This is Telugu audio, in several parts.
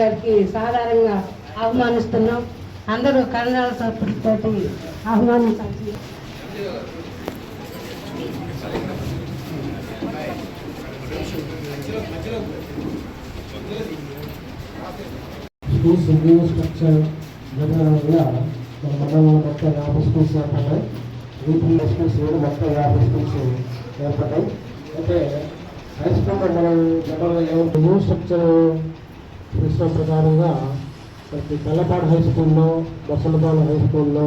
గారికి సాధారణంగా ఆహ్వానిస్తున్నాం. అందరూ కన్నడ తోటి ఆహ్వానించాల్సి స్కూల్స్ న్యూ స్ట్రక్చర్ జరగడం మండలంలో మొత్తం యాభై స్కూల్స్ ఏర్పడ్డాయి. వీపీ స్కూల్స్ కూడా మొత్తం యాభై స్కూల్స్ ఏర్పడ్డాయి. అయితే హై స్కూల్లో మనం జనరల్గా ఏమంటే స్ట్రక్చర్ సిస్టమ్ ప్రకారంగా ప్రతి తెల్లపాడు హై స్కూల్లో బసలపాడు హై స్కూల్లో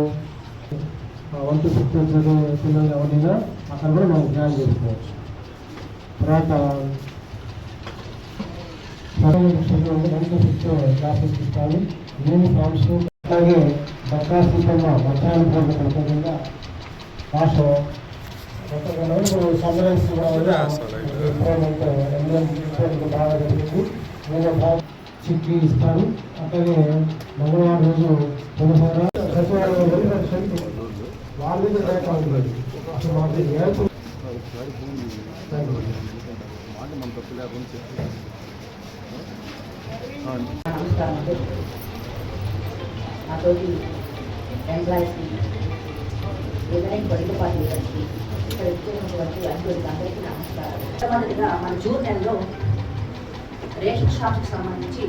వన్ టు చదివే పిల్లలు ఎవరైనా అక్కడ కూడా మనం జాయిన్ చేసుకోవచ్చు. తర్వాత క్లాసెస్ ఇస్తాను. యూనిఫామ్స్ అలాగే బక్కాసీతమ్మ బచ్చాల ప్రతిగా భాష సమరైజ్ బాగా జరిగింది. నేను బాగా చిక్కి ఇస్తాను అట్లాగే మంగళవారం రోజు వాళ్ళ మీద లేక ఉంటుంది అసలు మాకు ఏర్పు ఎంప్లాయీస్కి పొలిటికల్ పార్టీ ఇక్కడ అందరికీ నమస్కారం. మొట్టమొదటిగా మన జూన్ నెలలో రేషన్ షాప్కి సంబంధించి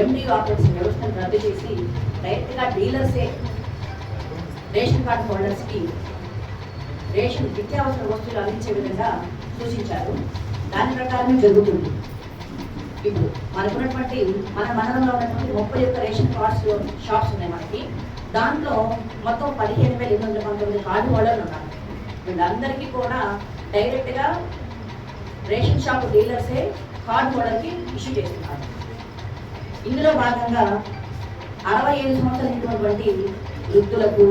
ఎండి ఆర్డర్స్ వ్యవస్థను రద్దు చేసి డైరెక్ట్గా డీలర్సే రేషన్ కార్డు హోల్డర్స్కి రేషన్ నిత్యావసర వస్తువులు అందించే విధంగా సూచించారు. దాని ప్రకారమే జరుగుతుంది. ఇప్పుడు మనకున్నటువంటి మన మండలంలో ఉన్నటువంటి ముప్పై యొక్క రేషన్ కార్డ్స్ షాప్స్ ఉన్నాయి మనకి. దాంట్లో మొత్తం పదిహేను వేల ఎనిమిది వందల పంతొమ్మిది కార్డు హోల్డర్లు ఉన్నారు. వీళ్ళందరికీ కూడా డైరెక్ట్గా రేషన్ షాప్ డీలర్సే కార్డు మోడల్కి ఇష్యూ చేస్తున్నారు. ఇందులో భాగంగా అరవై ఐదు సంవత్సరాలైనటువంటి వృద్ధులకు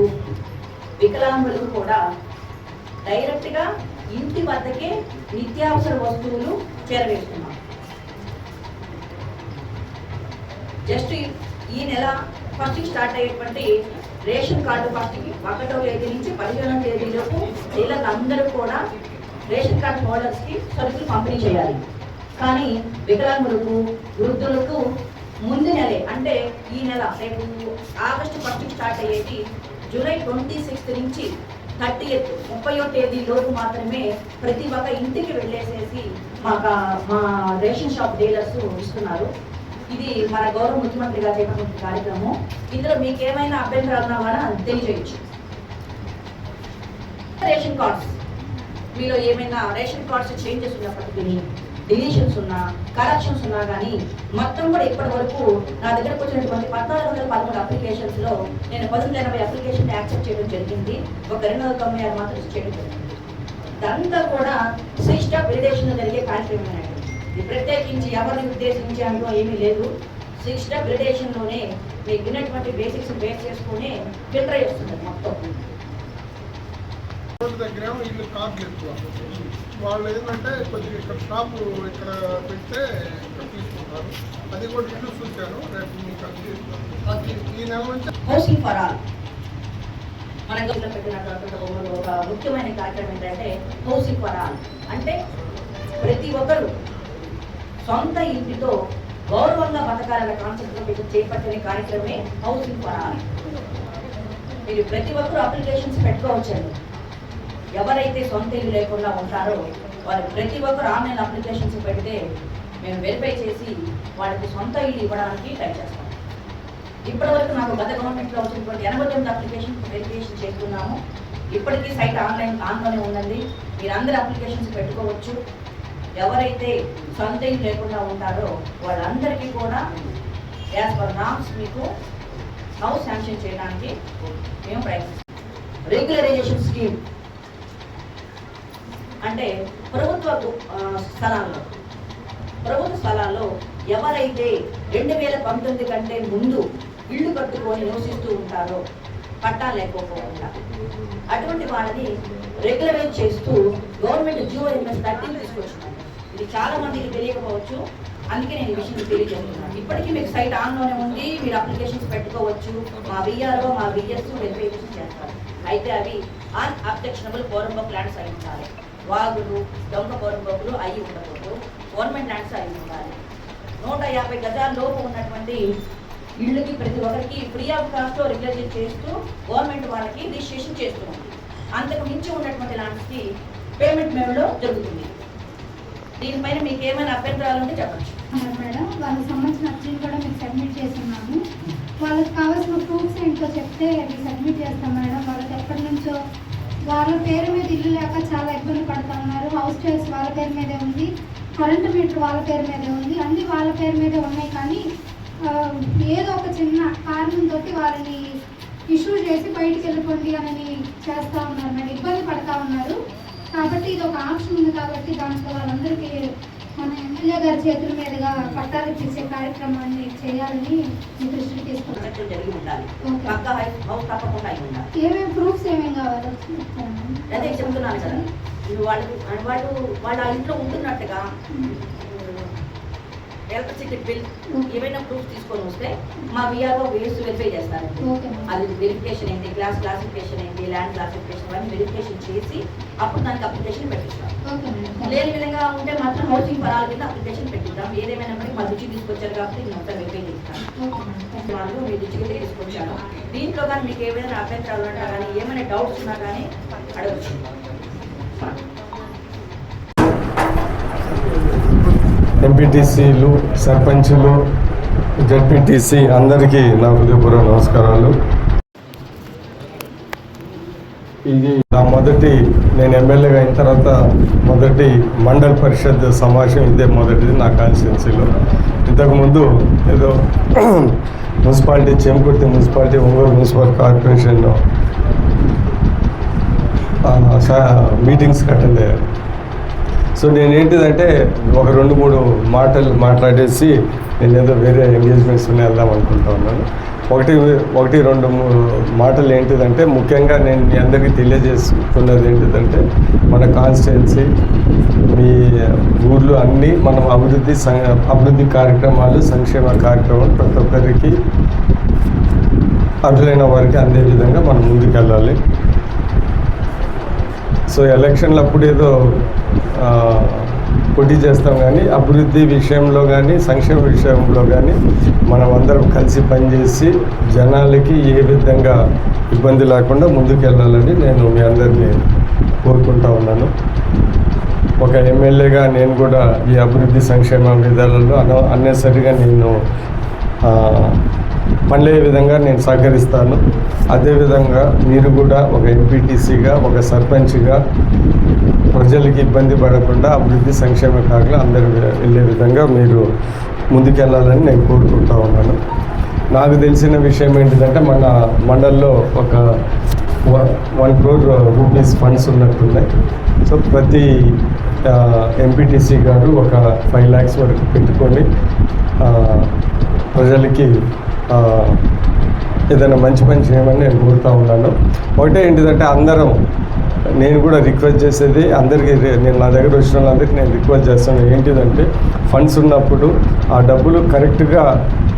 వికలాంగులకు కూడా డైరెక్ట్గా ఇంటి వద్దకే నిత్యావసర వస్తువులు చేరవేస్తున్నారు జస్ట్ ఈ నెల ఫస్ట్ స్టార్ట్ అయ్యేటువంటి రేషన్ కార్డు ఫస్ట్కి ఒకటో తేదీ నుంచి పదిహేనవ తేదీలోపు డీలర్లు అందరూ కూడా రేషన్ కార్డు హోల్డర్స్కి సరుకులు పంపిణీ చేయాలి. కానీ వికలాంగులకు వృద్ధులకు ముందు నెలే అంటే ఈ నెల రేపు ఆగస్టు ఫస్ట్ స్టార్ట్ అయ్యేది జూలై ట్వంటీ సిక్స్త్ నుంచి థర్టీ ఎయిత్ ముప్పయో తేదీ లోపు మాత్రమే ప్రతి ఒక్క ఇంటికి వెళ్ళేసేసి మా మా రేషన్ షాప్ డీలర్స్ ఇస్తున్నారు. ఇది మన గౌరవ ముఖ్యమంత్రి గారు చేపట్టిన కార్యక్రమం. ఇందులో మీకు ఏమైనా అభ్యంతరాలు ఉన్నామని తెలియజేయచ్చు. Ration cards. మీలో ఏమైనా రేషన్ కార్డ్స్ చేంజెస్ ఉన్నప్పటికీ డిలీషన్స్ ఉన్నా కరెక్షన్స్ ఉన్నా కానీ మొత్తం కూడా ఇప్పటి వరకు నా దగ్గరకు వచ్చినటువంటి పద్నాలుగు వందల పదమూడు అప్లికేషన్స్లో నేను పదకొండు ఎనభై అప్లికేషన్ యాక్సెప్ట్ చేయడం జరిగింది. ఒక రెండు వందల తొంభై ఆరు మాత్రం చేయడం జరిగింది. ఇదంతా కూడా సిస్టమ్ విలిడేషన్ జరిగే కార్యక్రమం ఇది ప్రత్యేకించి ఎవరిని ఉద్దేశించి అంటూ ఏమీ లేదు. సిస్టమ్లోనే మీకు ఉన్నటువంటి బేసిక్స్ బేస్ చేసుకుని ఫిల్టర్ చేస్తుంది మొత్తం. దగ్గర ఇల్లు కార్లు ఎక్కువ వాళ్ళు ఏంటంటే కొద్దిగా ఇక్కడ షాపు ఇక్కడ పెడితే ఇక్కడ తీసుకుంటారు. అది కూడా ఇల్లు చూశాను. రేపు మీకు అది అది ఈ నెల నుంచి హౌసింగ్ ఫర్ ఆల్ మన గతంలో పెట్టినటువంటి ఒక- ఒక ముఖ్యమైన కార్యక్రమం ఏంటంటే హౌసింగ్ ఫర్ ఆల్ అంటే ప్రతి ఒక్కరు సొంత ఇంటితో గౌరవంగా బతకాలన్న కాన్సెప్ట్లో మీరు చేపట్టిన కార్యక్రమే హౌసింగ్ ఫర్ ఆల్ మీరు ప్రతి ఒక్కరు అప్లికేషన్స్ పెట్టుకోవచ్చండి. ఎవరైతే సొంత ఇల్లు లేకుండా ఉంటారో వారు ప్రతి ఒక్కరు ఆన్లైన్ అప్లికేషన్స్ పెడితే మేము వెరిఫై చేసి వాళ్ళకి సొంత ఇల్లు ఇవ్వడానికి ట్రై చేస్తాం. ఇప్పటివరకు నాకు గత గవర్నమెంట్లో వచ్చినటువంటి ఎనభై తొమ్మిది అప్లికేషన్ వెరిఫికేషన్ చేస్తున్నాము. ఇప్పటికీ సైట్ ఆన్లైన్ ఆన్లోనే ఉందండి. మీరందరూ అప్లికేషన్స్ పెట్టుకోవచ్చు. ఎవరైతే సొంత ఇల్లు లేకుండా ఉంటారో వాళ్ళందరికీ కూడా యాజ్ పర్ నామ్స్ మీకు హౌస్ శాంక్షన్ చేయడానికి మేము ప్రయత్నిస్తాం. రెగ్యులరైజేషన్ స్కీమ్ అంటే ప్రభుత్వ స్థలాల్లో. ప్రభుత్వ స్థలాల్లో ఎవరైతే రెండు వేల పంతొమ్మిది కంటే ముందు ఇల్లు కట్టుకొని నివసిస్తూ ఉంటారో పట్టా లేకపోకుండా అటువంటి వాళ్ళని రెగ్యులరైజ్ చేస్తూ గవర్నమెంట్ జియో ఎంఎస్ థర్టీన్ తీసుకొచ్చింది ఇది చాలా మందికి తెలియకపోవచ్చు. అందుకే నేను ఈ విషయం తెలియజేస్తున్నాను. ఇప్పటికీ మీకు సైట్ ఆన్లోనే ఉంది. మీరు అప్లికేషన్స్ పెట్టుకోవచ్చు. మా విఆర్ఓ మా విఎస్ వెరిఫికేషన్ చేస్తారు. అయితే అవి అన్ అబ్జెక్షనబుల్ పౌరంబక్ ల్యాండ్స్ అయి ఉండాలి. వాగులు దొంగ పౌరంబకులు అయి ఉండకూడదు. గవర్నమెంట్ ల్యాండ్స్ అయి ఉండాలి. నూట యాభై గజాల్లోపు ఉన్నటువంటి ఇళ్ళకి ప్రతి ఒక్కరికి ఫ్రీ ఆఫ్ కాస్ట్లో రిగ్యులేషన్ చేస్తూ గవర్నమెంట్ వాళ్ళకి రిజిస్ట్రేషన్ చేస్తున్నాం అంతకు మించి ఉన్నటువంటి ల్యాండ్స్కి పేమెంట్ మేడలో జరుగుతుంది దీనిపైన మీకు ఏమైనా అభ్యంతరాలు ఉంటే చెప్పచ్చు మేడం వాళ్ళకి సంబంధించిన అర్జీలు కూడా మీకు సబ్మిట్ చేస్తున్నాము. వాళ్ళకి కావాల్సిన ప్రూఫ్స్ ఏంటో చెప్తే మీకు సబ్మిట్ చేస్తాం మేడం. వాళ్ళకి ఎప్పటి నుంచో వాళ్ళ పేరు మీద ఇల్లు లేక చాలా ఇబ్బంది పడుతూ ఉన్నారు. హౌస్ టైల్స్ వాళ్ళ పేరు మీదే ఉంది. కరెంటు మీటర్ వాళ్ళ పేరు మీదే ఉంది. అన్నీ వాళ్ళ పేరు మీదే ఉన్నాయి కానీ ఏదో ఒక చిన్న కారణంతో వాళ్ళని ఇష్యూ చేసి బయటికి వెళ్ళిపోండి అని చేస్తూ ఉన్నారు. మేడం ఇబ్బంది పడతా ఉన్నారు. కాబట్టి ఇది ఒక ఆప్షన్ ఉంది కాబట్టి దాంట్లో వాళ్ళందరికీ మన ఎమ్మెల్యే గారి చేతుల మీదుగా పట్టాలు తీసే కార్యక్రమాన్ని చేయాలని మీ దృష్టికి జరిగి ఉండాలి. పక్క హౌస్ తప్పకుండా అయి ఉండాలి. ఏమేమి ప్రూఫ్స్ ఏమేమి కావాలో? అదే చెప్తున్నాను కదా. వాళ్ళు వాళ్ళు వాళ్ళ ఇంట్లో ఉంటున్నట్టుగా ఎలక్ట్రిసిటీ బిల్ ఏమైనా ప్రూఫ్ తీసుకొని వస్తే మా విఆర్ఓ వేసి వెరిఫై చేస్తారు. అది వెరిఫికేషన్ ఏంటి క్లాస్ క్లాసిఫికేషన్ ఏంటి ల్యాండ్ క్లాసిఫికేషన్ అవన్నీ వెరిఫికేషన్ చేసి అప్పుడు దానికి అప్లికేషన్ పెట్టిస్తాం. లేని విధంగా ఉంటే మాత్రం హౌసింగ్ పరాల కింద అప్లికేషన్ పెట్టిద్దాం. ఏదేమైనా మా దృష్టికి తీసుకొచ్చారు కాబట్టి మొత్తం వెరిఫై చేస్తాం. వాళ్ళు మీ దృష్టికి తీసుకొచ్చాను దీంట్లో కానీ మీకు ఏమైనా అభ్యంతరాలు ఉన్నా కానీ ఏమైనా డౌట్స్ ఉన్నా కానీ అడగచ్చు. ఎంపీటీసీలు సర్పంచులు జడ్పీటీసీ అందరికీ నా హృదయపూర్వ నమస్కారాలు. ఇది నా మొదటి నేను ఎమ్మెల్యేగా అయిన తర్వాత మొదటి మండల్ పరిషత్ సమావేశం ఇదే మొదటిది నా కాన్స్టిట్యున్సీలో. ఇంతకుముందు ఏదో municipality Chemakurthi municipality Ongole municipal corporation meetings attend అయ్యారు సో నేను ఏంటిదంటే ఒక రెండు మూడు మాటలు మాట్లాడేసి నేను ఏదో వేరే ఎంగేజ్మెంట్స్ ఉన్నాయి వెళ్దాం అనుకుంటా ఉన్నాను. ఒకటి ఒకటి రెండు మూడు మాటలు ఏంటిదంటే ముఖ్యంగా నేను మీ అందరికీ తెలియజేసుకున్నది ఏంటిదంటే మన కాన్స్టిట్యున్సీ మీ ఊర్లో అన్నీ మనం అభివృద్ధి సం- అభివృద్ధి కార్యక్రమాలు సంక్షేమ కార్యక్రమాలు ప్రతి ఒక్కరికి అర్హులైన వారికి అందే విధంగా మనం ముందుకెళ్ళాలి. సో ఎలక్షన్లు అప్పుడు ఏదో పోటీ చేస్తాం కానీ అభివృద్ధి విషయంలో కానీ సంక్షేమ విషయంలో కానీ మనం అందరం కలిసి పనిచేసి జనాలకి ఏ విధంగా ఇబ్బంది లేకుండా ముందుకెళ్ళాలని నేను మీ అందరినీ కోరుకుంటా ఉన్నాను. ఒక ఎమ్మెల్యేగా నేను కూడా ఈ అభివృద్ధి సంక్షేమ విధాలలో అన్న అన్నెసరిగా నేను ఆ, పనిలే విధంగా నేను సహకరిస్తాను. అదేవిధంగా మీరు కూడా ఒక ఎంపీటీసీగా ఒక సర్పంచ్గా ప్రజలకి ఇబ్బంది పడకుండా అభివృద్ధి సంక్షేమ కాకుండా అందరూ వెళ్ళే విధంగా మీరు ముందుకెళ్ళాలని నేను కోరుకుంటా ఉన్నాను. నాకు తెలిసిన విషయం ఏంటిదంటే మన మండల్లో ఒక వన్ క్రోర్ రూపీస్ ఫండ్స్ ఉన్నట్టున్నాయి. సో ప్రతి ఎంపీటీసీ గారు ఒక ఫైవ్ ల్యాక్స్ వరకు పెట్టుకొని ప్రజలకి ఏదైనా మంచి పని చేయమని నేను కోరుతూ ఉన్నాను. ఒకటే ఏంటిదంటే అందరం నేను కూడా రిక్వెస్ట్ చేసేది అందరికీ నేను నా దగ్గర వచ్చిన వాళ్ళందరికీ నేను రిక్వెస్ట్ చేస్తాను. ఏంటిదంటే ఫండ్స్ ఉన్నప్పుడు ఆ డబ్బులు కరెక్ట్గా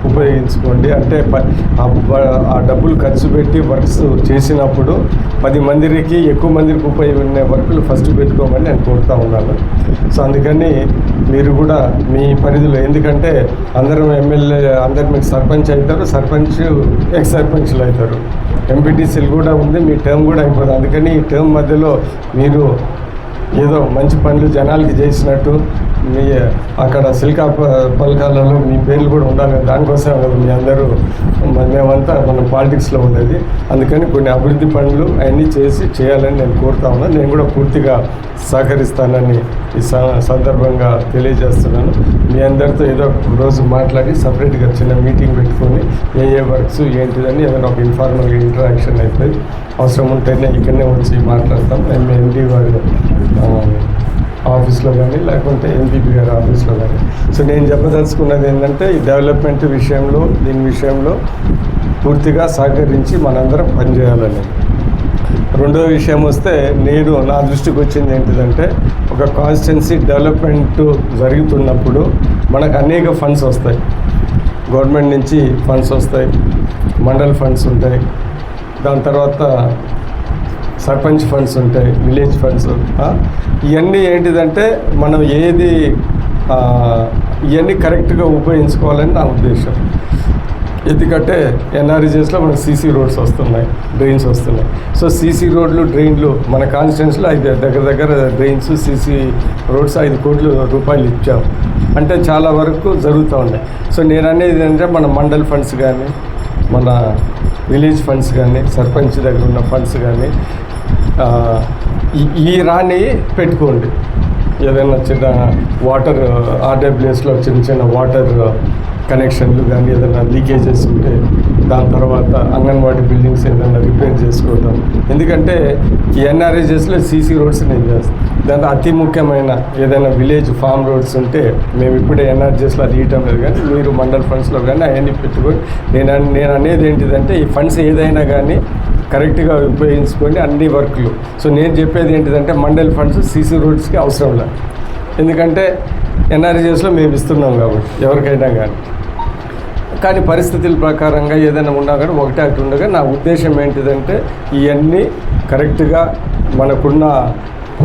ఉపయోగించుకోండి. అంటే ప- ఆ డబ్బులు ఖర్చు పెట్టి వర్క్స్ చేసినప్పుడు పది మందికి ఎక్కువ మందికి ఉపయోగపడే వర్కులు ఫస్ట్ పెట్టుకోమని నేను కోరుతా ఉన్నాను. సో అందుకని మీరు కూడా మీ పరిధిలో ఎందుకంటే అందరం ఎమ్మెల్యే అందరు మీకు సర్పంచ్ అవుతారు సర్పంచ్ ఎక్స్ సర్పంచ్లు అవుతారు. ఎంపీటీసీలు కూడా ఉంది మీ టర్మ్ కూడా అయిపోతుంది అందుకని ఈ టర్మ్ మధ్యలో మీరు ఏదో మంచి పనులు జనాలకి చేసినట్టు మీ అక్కడ సిల్కా ప- పలకాలలో మీ పేర్లు కూడా ఉండాలి. దానికోసం కదా మీ అందరూ. మేమంతా మన పాలిటిక్స్లో ఉండేది. అందుకని కొన్ని అభివృద్ధి పనులు అవన్నీ చేసి చేయాలని నేను కోరుతా ఉన్నాను నేను కూడా పూర్తిగా సహకరిస్తానని ఈ స- సందర్భంగా తెలియజేస్తున్నాను. మీ అందరితో ఏదో ఒక రోజు మాట్లాడి సపరేట్గా చిన్న మీటింగ్ పెట్టుకొని ఏ ఏ వర్క్స్ ఏంటిదని ఏదైనా ఒక ఇన్ఫార్మల్గా ఇంటరాక్షన్ అయిపోయి అవసరం ఉంటేనే ఇక్కడనే వచ్చి మాట్లాడతాం. ఎంఎండి ఎండి వారి ఆఫీస్లో కానీ లేకుంటే ఎంపీపీ గారి ఆఫీస్లో కానీ. సో నేను చెప్పదలుచుకున్నది ఏంటంటే ఈ డెవలప్మెంట్ విషయంలో దీని విషయంలో పూర్తిగా సహకరించి మనందరం పనిచేయాలని. రెండో విషయం వస్తే నేను నా దృష్టికి వచ్చింది ఏంటిదంటే ఒక కాన్స్టిట్యున్సీ డెవలప్మెంట్ జరుగుతున్నప్పుడు మనకు అనేక ఫండ్స్ వస్తాయి. గవర్నమెంట్ నుంచి ఫండ్స్ వస్తాయి మండల్ ఫండ్స్ ఉంటాయి. దాని తర్వాత సర్పంచ్ ఫండ్స్ ఉంటాయి విలేజ్ ఫండ్స్ ఇవన్నీ ఏంటిదంటే మనం ఏది ఇవన్నీ కరెక్ట్గా ఉపయోగించుకోవాలని నా ఉద్దేశం. ఎందుకంటే ఎన్ఆర్జీఎస్లో మనకు సీసీ రోడ్స్ వస్తున్నాయి డ్రైన్స్ వస్తున్నాయి. సో సీసీ రోడ్లు డ్రైన్లు మన కాన్స్టిట్యున్స్లో ఐదు దగ్గర దగ్గర డ్రైన్స్ సీసీ రోడ్స్ ఐదు కోట్ల రూపాయలు ఇచ్చాం. అంటే చాలా వరకు జరుగుతూ ఉన్నాయి. సో నేను అనేది ఏంటంటే మన మండల్ ఫండ్స్ కానీ మన విలేజ్ ఫండ్స్ కానీ సర్పంచ్ దగ్గర ఉన్న ఫండ్స్ కానీ ఈ- రాణి పెట్టుకోండి. ఏదైనా చిన్న వాటర్ ఆర్డబ్ల్యూఎస్లో చిన్న చిన్న వాటర్ కనెక్షన్లు కానీ ఏదైనా లీకేజెస్ ఉంటే దాని తర్వాత అంగన్వాడీ బిల్డింగ్స్ ఏదైనా రిపేర్ చేసుకోవడం ఎందుకంటే ఈ సీసీ రోడ్స్ నేను చేస్తాను దాంట్లో అతి ముఖ్యమైన ఏదైనా విలేజ్ ఫామ్ రోడ్స్ ఉంటే మేము ఇప్పుడే ఎన్ఆర్జెస్లో అది ఇవ్వటం లేదు కానీ మీరు మండల్ ఫండ్స్లో కానీ అవన్నీ పెట్టుకొని నేను నేను అనేది ఏంటిదంటే ఈ ఫండ్స్ ఏదైనా కానీ కరెక్ట్గా ఉపయోగించుకోండి అన్ని వర్క్లు. సో నేను చెప్పేది ఏంటిదంటే మండల్ ఫండ్స్ సీసీ రోడ్స్కి అవసరం లేదు. ఎందుకంటే ఎన్ఆర్జీఎస్లో మేము ఇస్తున్నాం కాబట్టి ఎవరికైనా కానీ కానీ పరిస్థితుల ప్రకారంగా ఏదైనా ఉన్నా కానీ ఒకటే అటు ఉండగా నా ఉద్దేశం ఏంటిదంటే ఇవన్నీ కరెక్ట్గా మనకున్న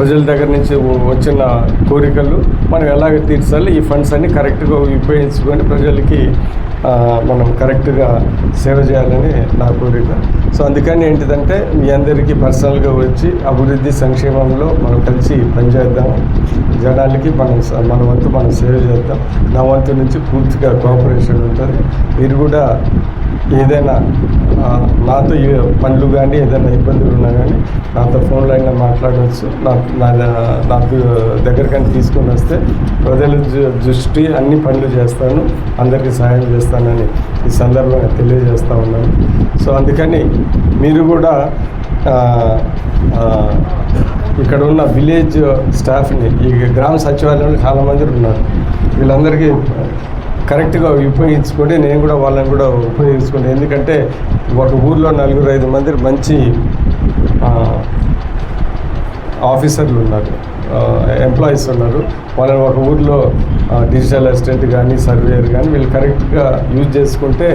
ప్రజల దగ్గర నుంచి వచ్చిన కోరికలు మనం ఎలాగ తీర్చాలి ఈ ఫండ్స్ అన్ని కరెక్ట్గా ఉపయోగించుకొని ప్రజలకి మనం కరెక్ట్గా సేవ చేయాలని నా కోరిక. సో అందుకని ఏంటిదంటే మీ అందరికీ పర్సనల్గా వచ్చి అభివృద్ధి సంక్షేమంలో మనం కలిసి పనిచేద్దాం. జనాలకి మనం స- మన వంతు మనం సేవ చేద్దాం. నా వంతు నుంచి పూర్తిగా కోఆపరేషన్ ఉంటుంది. మీరు కూడా ఏదైనా నాతో పనులు కానీ ఏదైనా ఇబ్బందులు ఉన్నా కానీ నాతో ఫోన్లో అయినా మాట్లాడవచ్చు నాకు నా నాకు దగ్గరకని తీసుకొని వస్తే ప్రజల దృష్టి అన్ని పనులు చేస్తాను. అందరికీ సహాయం చేస్తానని ఈ సందర్భంగా తెలియజేస్తా ఉన్నాను. సో అందుకని మీరు కూడా ఇక్కడ ఉన్న విలేజ్ స్టాఫ్ని ఈ గ్రామ సచివాలయంలో చాలామంది ఉన్నారు. వీళ్ళందరికీ కరెక్ట్గా ఉపయోగించుకొని నేను కూడా వాళ్ళని కూడా ఉపయోగించుకుంటాను ఎందుకంటే ఒక ఊర్లో నలుగురు ఐదు మంది మంచి ఆఫీసర్లు ఉన్నారు ఎంప్లాయీస్ ఉన్నారు. వాళ్ళని ఒక ఊర్లో డిజిటల్ అసిస్టెంట్ కానీ సర్వేయర్ కానీ వీళ్ళు కరెక్ట్గా యూజ్ చేసుకుంటే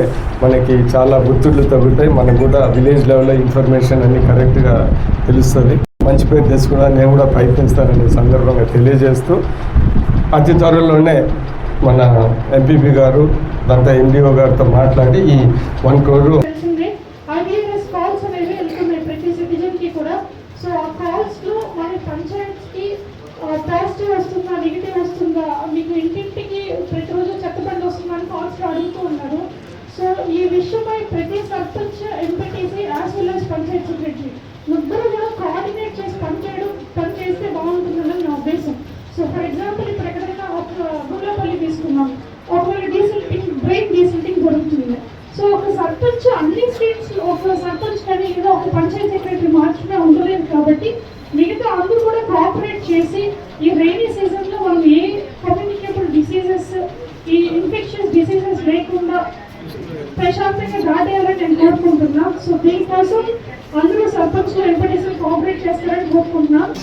మనకి చాలా గుర్తులు తగ్గుతాయి. మనకు కూడా విలేజ్ లెవెల్లో ఇన్ఫర్మేషన్ అన్ని కరెక్ట్గా తెలుస్తుంది. మంచి పేరు తెచ్చుకోవడానికి నేను కూడా ప్రయత్నిస్తానని సందర్భంగా తెలియజేస్తూ అతి త్వరలోనే మన ఎంపీపీ గారు దంతా ఎండిఓ గారితో మాట్లాడి ఈ వన్ క్రోర్ తెలిసిందే ఐవీఆర్ఎస్ కాల్స్ అనేవి వెళ్తున్నాయి ప్రతి సిటిజన్ కూడా. సో ఆ కాల్స్లో మన పంచాయత్ పాజిటివ్ వస్తుందా నెగిటివ్ వస్తుందా మీకు ఇంటింటికి ప్రతిరోజు చెత్తబండి వస్తుందా అని కాల్స్ అడుగుతూ ఉన్నారు. సో ఈ విషయమై ప్రతి sarpanch MPTC as well as panchayat secretary ముగ్గురు కూడా కోఆర్డినేట్ చేసి పనిచేయడం పని చేస్తే బాగుంటుందని నా ఉద్దేశం సో ఫర్ ఎగ్జాంపుల్ ఇప్పుడు ఎక్కడైనా ఒక గుళ్ళపల్లి తీసుకున్నాం ఒకవేళ డీసిల్టింగ్ బ్రెయిన్ డీసిల్టింగ్ జరుగుతుంది సో ఒక సర్పంచ్ అన్ని ఒక సర్పంచ్ కానీ ఏదో ఒక పంచాయత్ సెక్రటరీ మాత్రమే ఉండలేదు కాబట్టి మిగతా అందరూ కూడా కోఆపరేట్ చేసి ఈ రైనీ సీజన్లో మనం ఏ కమ్యూనికేబుల్ డిసీజెస్ ఈ ఇన్ఫెక్షన్స్ డిసీజెస్ లేకుండా ప్రశాంతంగా దాటేయాలని నేను కోరుకుంటున్నా. సో దీనికోసం అందరూ సర్పంచ్ ఎంపీటీసీ కోఆపరేట్ చేస్తారని కోరుకుంటున్నాను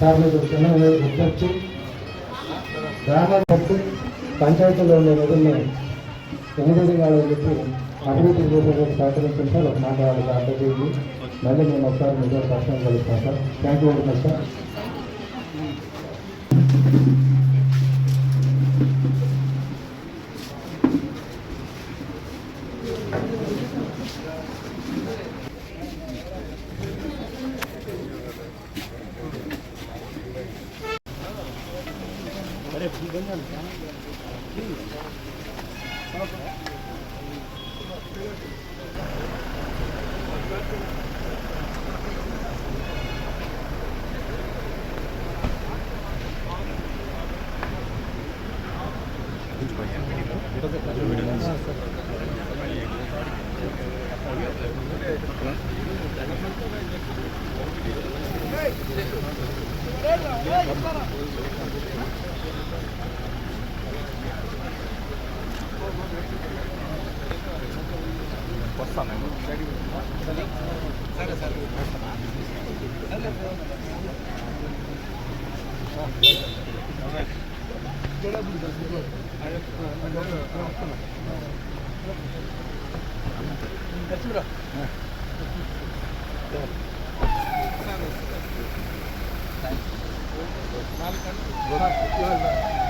సార్ మీకు గ్రామ పంచాయతీలో ఉండే నిధుల్ని ఎనగడిగాడేందుకు అభివృద్ధి చేసేందుకు సహకరించండి సార్ ఒక మాట వాళ్ళకి అడ్డగింది మళ్ళీ మేము ఒకసారి మీతో దర్శనం కలుస్తాం sir thank you very much sir अरे ठीक है ना Thank you. నాలుగు గంటలు